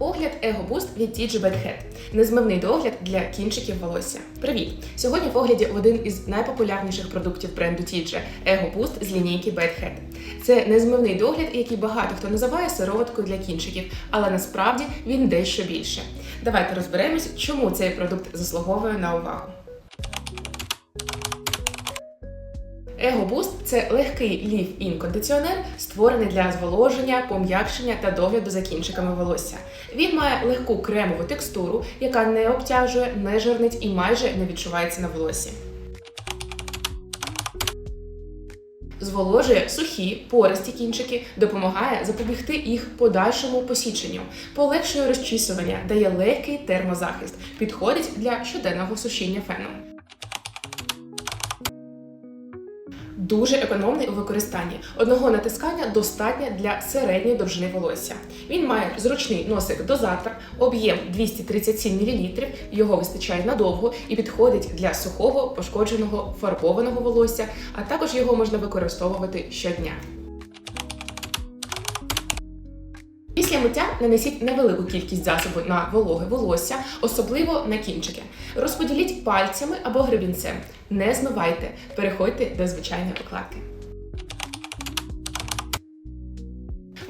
Огляд Ego Boost від TG Bedhead. Незмивний догляд для кінчиків волосся. Привіт! Сьогодні в огляді один із найпопулярніших продуктів бренду TG – Ego Boost з лінійки Bedhead. Це незмивний догляд, який багато хто називає сироваткою для кінчиків, але насправді він дещо більше. Давайте розберемось, чому цей продукт заслуговує на увагу. Ego Boost – це легкий лів-ін кондиціонер, створений для зволоження, пом'якшення та догляду за кінчиками волосся. Він має легку кремову текстуру, яка не обтяжує, не жирнить і майже не відчувається на волосі. Зволожує сухі, пористі кінчики, допомагає запобігти їх подальшому посіченню, полегшує розчісування, дає легкий термозахист, підходить для щоденного сушіння феном. Дуже економний у використанні. Одного натискання достатньо для середньої довжини волосся. Він має зручний носик дозатор, об'єм 237 мл, його вистачає надовго і підходить для сухого, пошкодженого, фарбованого волосся, а також його можна використовувати щодня. Після миття нанесіть невелику кількість засобу на вологе волосся, особливо на кінчики. Розподіліть пальцями або гребінцем. Не змивайте, переходьте до звичайної окладки.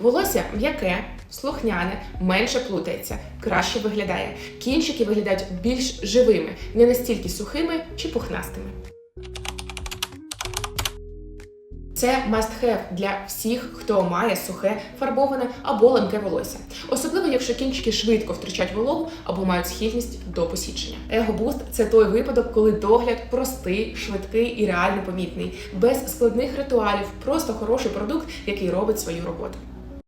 Волосся м'яке, слухняне, менше плутається, краще виглядає. Кінчики виглядають більш живими, не настільки сухими чи пухнастими. Це must-have для всіх, хто має сухе, фарбоване або ламке волосся, особливо якщо кінчики швидко втрачають вологу або мають схильність до посічення. Boost – це той випадок, коли догляд простий, швидкий і реально помітний, без складних ритуалів, просто хороший продукт, який робить свою роботу.